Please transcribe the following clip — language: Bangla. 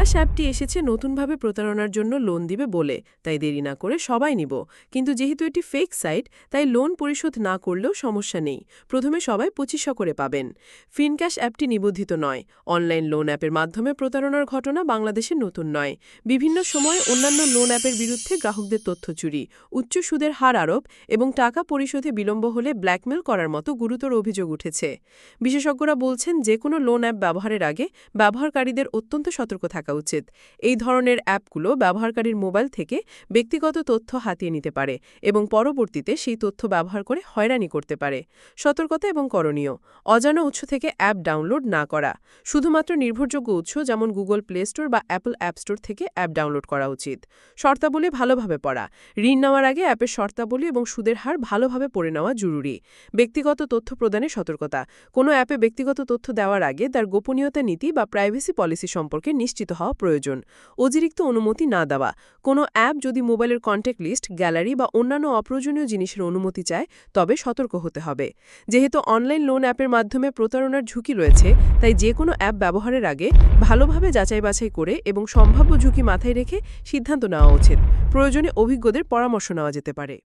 ফিনক্যাশ অ্যাপটি এসেছে নতুনভাবে প্রতারণার জন্য লোন দিবে বলে। তাই দেরি না করে সবাই নিব। কিন্তু যেহেতু এটি ফেক সাইট তাই লোন পরিশোধ না করলেও সমস্যা নেই। প্রথমে সবাই পঁচিশশো করে পাবেন। ফিনক্যাশ অ্যাপটি নিবন্ধিত নয়। অনলাইন লোন অ্যাপের মাধ্যমে প্রতারণার ঘটনা বাংলাদেশে নতুন নয়। বিভিন্ন সময় অন্যান্য লোন অ্যাপের বিরুদ্ধে গ্রাহকদের তথ্য চুরি, উচ্চ সুদের হার আরোপ এবং টাকা পরিশোধে বিলম্ব হলে ব্ল্যাকমেল করার মতো গুরুতর অভিযোগ উঠেছে। বিশেষজ্ঞরা বলছেন যে কোনো লোন অ্যাপ ব্যবহারের আগে ব্যবহারকারীদের অত্যন্ত সতর্ক থাকা উচিত। এই ধরনের অ্যাপগুলো ব্যবহারকারীর মোবাইল থেকে ব্যক্তিগত তথ্য হাতিয়ে নিতে পারে এবং পরবর্তীতে সেই তথ্য ব্যবহার করে হয়রানি করতে পারে। সতর্কতা এবং করণীয়। অজানা উৎস থেকে অ্যাপ ডাউনলোড না করা। শুধুমাত্র নির্ভরযোগ্য উৎস যেমন গুগল প্লে স্টোর বা অ্যাপল অ্যাপ স্টোর থেকে অ্যাপ ডাউনলোড করা উচিত। শর্তাবলী ভালোভাবে পড়া। ঋণ নেওয়ার আগে অ্যাপের শর্তাবলী এবং সুদের হার ভালোভাবে পড়ে নেওয়া জরুরি। ব্যক্তিগত তথ্য প্রদানে সতর্কতা। কোনো অ্যাপে ব্যক্তিগত তথ্য দেওয়ার আগে তার গোপনীয়তা নীতি বা প্রাইভেসি পলিসি সম্পর্কে নিশ্চিত হওয়া প্রয়োজন। অতিরিক্ত অনুমতি না দেওয়া। কোনো অ্যাপ যদি মোবাইলের কন্ট্যাক্ট লিস্ট, গ্যালারি বা অন্যান্য অপ্রয়োজনীয় জিনিসের অনুমতি চায়, তবে সতর্ক হতে হবে। যেহেতু অনলাইন লোন অ্যাপের মাধ্যমে প্রতারণার ঝুঁকি রয়েছে, তাই যে কোনো অ্যাপ ব্যবহারের আগে ভালোভাবে যাচাই বাছাই করে এবং সম্ভাব্য ঝুঁকি মাথায় রেখে সিদ্ধান্ত নেওয়া উচিত। প্রয়োজনে অভিজ্ঞদের পরামর্শ নেওয়া যেতে পারে।